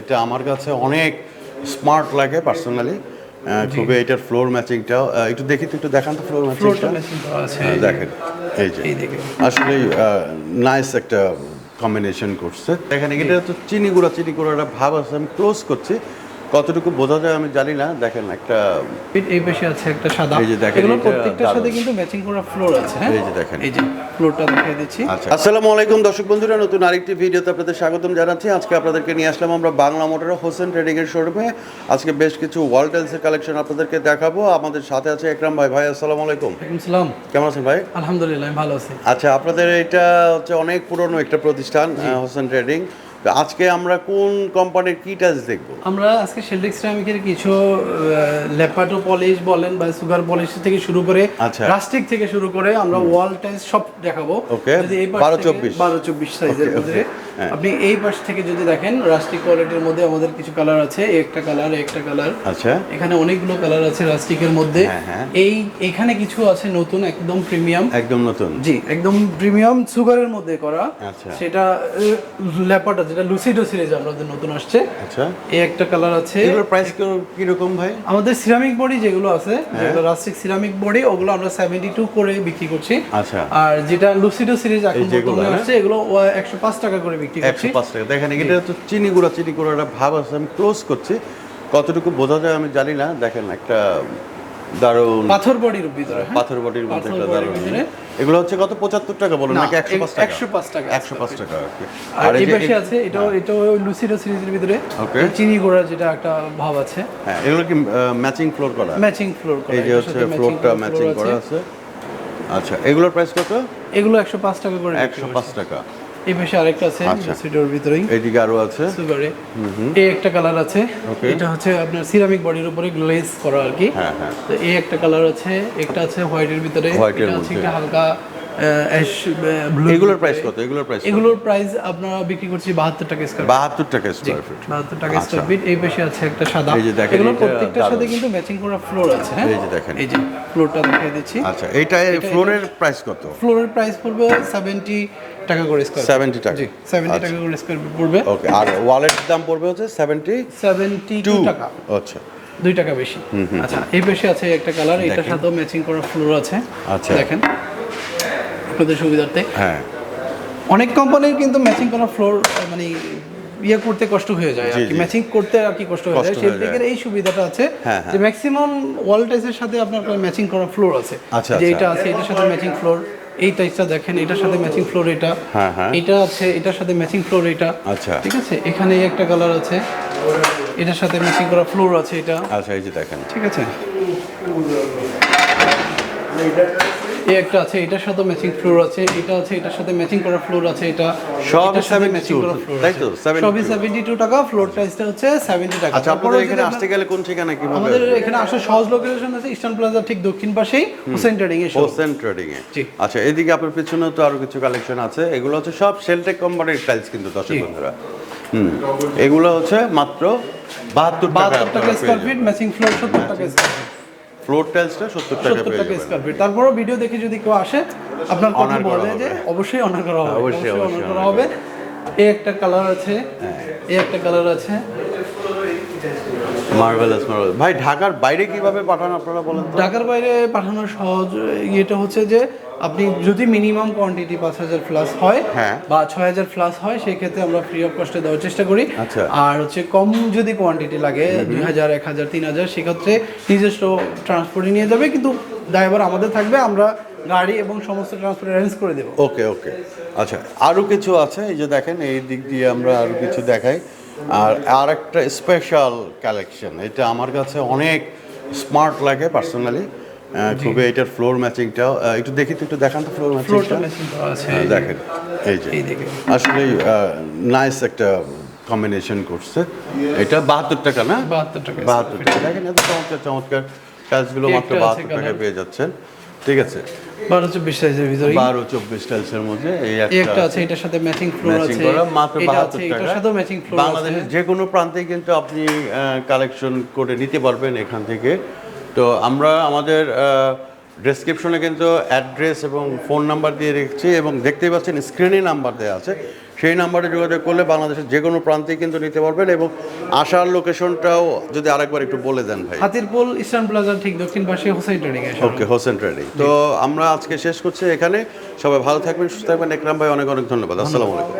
এটা আমার কাছে অনেক স্মার্ট লাগে পার্সোনালি। খুবই এটার ফ্লোর ম্যাচিংটা একটু দেখি তো একটু দেখান তো ফ্লোর ম্যাচিংটা ম্যাচিং দেখেন এই যে। আসলে নাইস একটা কম্বিনেশন করছে। দেখেন এটা তো চিনি গুঁড়া চিনি গুঁড়া একটা ভাব আছে আমি ক্লোজ করছি। কতটুকু বোঝা যায় আমি জানি না। দেখেন একটা এই পাশে আছে একটা সাদা। এই যে দেখেন, এগুলো প্রত্যেকটার সাথে কিন্তু ম্যাচিং করা ফ্লোর আছে হ্যাঁ? এই যে দেখেন। এই যে ফ্লোরটা দেখিয়ে দিচ্ছি। আচ্ছা। আসসালামু আলাইকুম দর্শক বন্ধুরা নতুন আরেকটি ভিডিওতে আপনাদের স্বাগতম জানাচ্ছি। আজকে আপনাদেরকে নিয়ে আসলাম আমরা বাংলা মোটর হোসেন ট্রেডিং এর শোরুমে আজকে বেশ কিছু ওয়াল টাইলসের কালেকশন আপনাদেরকে দেখাবো। আমাদের সাথে আছে একরাম ভাই। ভাই আসসালামু আলাইকুম। ওয়ালাইকুম সালাম। কেমন আছেন ভাই? আলহামদুলিল্লাহ আমি ভালো আছি। আচ্ছা আপনাদের এটা হচ্ছে অনেক পুরনো একটা প্রতিষ্ঠান হোসেন ট্রেডিং তো আজকে আমরা কোন কোম্পানির কি টাচ দেখব আমরা আজকে শেলডিক সিরামিকের কিছু লেপাটো পলিশ বলেন বা সুগার পলিশ থেকে শুরু করে আচ্ছা। প্লাস্টিক থেকে শুরু করে আমরা ওয়াল টাইলস সব দেখাবো ওকে বারো চব্বিশ 12 24 বারো চব্বিশ সাইজের মধ্যে। আপনি এই পাশ থেকে যদি দেখেন রাস্টিক কোয়ালিটির মধ্যে আমাদের কিছু কালার আছে। একটা কালার একটা কালার আচ্ছা। এখানে অনেকগুলো কালার আছে রাস্টিকের মধ্যে। হ্যাঁ, হ্যাঁ। এই এখানে কিছু আছে নতুন একদম প্রিমিয়াম একদম নতুন। জি একদম প্রিমিয়াম সুগারের মধ্যে করা। আচ্ছা। সেটা ল্যাপাটা যেটা লুসিডো সিরিজ আমাদের নতুন আসছে। আচ্ছা। এই একটা কালার আছে। এগুলোর প্রাইস কীরকম ভাই? আমাদের সিরামিক বডি যেগুলো আছে হ্যাঁ। যেগুলো রাস্টিক সিরামিক বডি ওগুলো আমরা সেভেন্টি টু করে বিক্রি করছি। আচ্ছা। আর যেটা লুসিডো সিরিজ এখন হ্যাঁ? আসছে এগুলো একশো পাঁচ টাকা করে বিক্রি করছি। পাঁচ টাকা। দেখেন এটা তো চিনি গুঁড়া চিনি গুঁড়াটা ভাব আছে আমি ক্লোজ করছি। কতটুকু বোঝা যায় আমি জানি না। দেখেন একটা দারুণ পাথর বডির ভিতরে হ্যাঁ? পাথর বডির মধ্যে একটা এগুলো হচ্ছে কত? পঁচাত্তর টাকা বলুন নাকি একশো পাঁচ টাকা? একশো পাঁচ টাকা একশো পাঁচ টাকা আর এই পাশে আছে এটাও এটাও লুসিডো সিরিজের ভিতরে. চিনি গোড়া যেটা একটা ভাব আছে। হ্যাঁ এগুলো কি ম্যাচিং ফ্লোর করা? ম্যাচিং ফ্লোর করা এই যে হচ্ছে ফ্লোরটা ম্যাচিং করা আছে। আচ্ছা এগুলোর প্রাইস কত? এগুলো একশো পাঁচ টাকা করে বিক্রি একশো করছি। পাঁচ টাকা। এই পাশে আরেকটা আছে সিডোর লুসিডোর ভিতরেই। এইদিকে আরও আছে। সুগারে এই একটা কালার আছে। এটা হচ্ছে আপনার সিরামিক বডির উপরে গ্লেজ করা আর কি। হ্যাঁ হ্যাঁ। তো এই একটা কালার আছে একটা আছে হোয়াইটের ভিতরে। এটা আছে একটা হালকা এগুলোর প্রাইস কত? এগুলোর প্রাইস এগুলোর প্রাইস আপনারা বিক্রি করছি বাহাত্তর টাকা স্কোয়ার বাহাত্তর টাকা স্কোয়ার ফিট বাহাত্তর টাকা স্কোয়ার ফিট এই পাশে আছে একটা সাদা। এই যে দেখেন, এগুলো প্রত্যেকটার সাথে কিন্তু ম্যাচিং করা ফ্লোর আছে হ্যাঁ? এই যে দেখেন। এই যে ফ্লোরটা দেখিয়ে দিচ্ছি। আচ্ছা এইটা ফ্লোরের প্রাইস কত? ফ্লোরের প্রাইস পড়বে সেভেন্টি টাকা করে স্কোয়ার সেভেন্টি টাকা। জি সেভেন্টি টাকা করে স্কোয়ার ফিট পড়বে। ওকে আর ওয়ালেট দাম পড়বে হচ্ছে সেভেন্টি সেভেন্টি টু টু টাকা। আচ্ছা। দুই টাকা বেশি। আচ্ছা এই পাশে আছে একটা কালার এটার সাথেও ম্যাচিং করা ফ্লোর আছে। আচ্ছা। দেখেন। আপনাদের সুবিধার্থে। হ্যাঁ। অনেক কোম্পানির কিন্তু ম্যাচিং করা ফ্লোর মানে ইয়ে করতে কষ্ট হয়ে যায়। আর কি ম্যাচিং করতে আর কি কষ্ট হয়ে যায়। শেলটেকের এই সুবিধাটা আছে হ্যাঁ, হ্যাঁ। যে ম্যাক্সিমাম ওয়াল টাইসের সাথে আপনার ম্যাচিং করা ফ্লোর আছে। আচ্ছা, যে আচ্ছা। এটা আছে এটার সাথে ম্যাচিং ফ্লোর এই টাইসটা দেখেন এটার সাথে ম্যাচিং ফ্লোর এটা। হ্যাঁ, হ্যাঁ। এটা আছে এটার সাথে ম্যাচিং ফ্লোর এটা। আচ্ছা। ঠিক আছে? এখানে একটা কালার আছে। এটার সাথে ম্যাচিং করা ফ্লোর আছে এটা। আচ্ছা এই যে দেখেন। ঠিক আছে? এই একটা আছে এটার সাথে ম্যাচিং ফ্লোর আছে এটা আছে এটার সাথে ম্যাচিং করা ফ্লোর আছে এটা সব সাথে ম্যাচিং করা ফ্লোর তাই তো? 72 সবই 72 টাকা ফ্লোর প্রাইসটা হচ্ছে 70 টাকা। আচ্ছা আপনাদের এখানে আসতে গেলে কোন ঠিকানা কীভাবে আমাদের এখানে সহজ লোকেশন আছে ইস্টার্ন প্লাজা ঠিক দক্ষিণ পাশেই Hossain trading showroom। Hossain trading এ। আচ্ছা এদিকে আপনার পিছনেও তো আরও কিছু কালেকশন আছে। এগুলো হচ্ছে সব শেলটেক কোম্পানির টাইলস কিন্তু দর্শক বন্ধুরা। হুম এগুলো হচ্ছে মাত্র বাহাত্তর টাকা 72 টাকা স্কয়ার ফিট ম্যাচিং ফ্লোর 70 টাকা স্কয়ার ফিট ফ্লোর টাইলসটা সত্তর টাকা 70 পেয়ে টাকা যাবেন। স্কয়ার ফিট তারপরও ভিডিও দেখে যদি কেউ আসে আপনার কথা বলে যে অবশ্যই অনার করা হবে। অবশ্যই অনার করা হবে। এই একটা কালার আছে। হ্যাঁ। এই একটা কালার আছে। মার্ভেলাস মার্ভেলাস ভাই ঢাকার বাইরে কীভাবে পাঠান আপনারা বলেন ঢাকার বাইরে পাঠানোর সহজ ইয়েটা হচ্ছে যে আপনি যদি মিনিমাম কোয়ান্টিটি পাঁচ হাজার প্লাস হয় হ্যাঁ। বা ছয় হাজার প্লাস হয় সেই ক্ষেত্রে আমরা ফ্রি অফ কস্টে দেওয়ার চেষ্টা করি। আচ্ছা। আর হচ্ছে কম যদি কোয়ান্টিটি লাগে দুই হাজার এক হাজার তিন হাজার সেক্ষেত্রে নিজস্ব ট্রান্সপোর্টে নিয়ে যাবে কিন্তু ড্রাইভার আমাদের থাকবে আমরা গাড়ি এবং সমস্ত ট্রান্সপোর্ট অ্যারেঞ্জ করে দেবো। ওকে ওকে। আচ্ছা আরও কিছু আছে? এই যে দেখেন এই দিক দিয়ে আমরা আরও কিছু দেখাই। আর আর একটা স্পেশাল কালেকশন এটা আমার কাছে অনেক স্মার্ট লাগে পার্সোনালি খুবই এটার ফ্লোর ম্যাচিংটা একটু দেখি তো একটু দেখান তো ফ্লোর ম্যাচিংটা দেখেন এই যে। আসলে নাইস একটা কম্বিনেশন করছে। এটা বাহাত্তর টাকা না? 72 টাকা বাহাত্তর টাকা। দেখেন এত চমৎকার চমৎকার একটা মাত্র বাহাত্তর টাকায় পেয়ে যাচ্ছেন। ঠিক আছে। বারো চব্বিশ সাইজের ভিতরে বারো চব্বিশ টাইলসের মধ্যে এই একটা আছে এটার সাথে ম্যাচিং ফ্লোর আছে। করা মাত্র বাহাত্তর টাকা। সাথেও ম্যাচিং ফ্লোর আছে। বাংলাদেশের যে কোনো প্রান্তে কিন্তু আপনি কালেকশন করে নিতে পারবেন এখান থেকে। তো আমরা আমাদের ডেসক্রিপশনে কিন্তু অ্যাড্রেস এবং ফোন নাম্বার দিয়ে রেখেছি এবং দেখতেই পাচ্ছেন স্ক্রিনে নাম্বার দেওয়া আছে। সেই নাম্বারে যোগাযোগ করলে বাংলাদেশের যে কোনো প্রান্তেই কিন্তু নিতে পারবেন এবং আসার লোকেশনটাও যদি আরেকবার একটু বলে দেন ভাই। হাতিরপুল ইস্টার্ন প্লাজার ঠিক দক্ষিণ পাশে Hossain trading okay Hossain trading তো আমরা আজকে শেষ করছি এখানে। সবাই ভালো থাকবেন সুস্থ থাকবেন। একরাম ভাই অনেক অনেক ধন্যবাদ। আসসালামু আলাইকুম।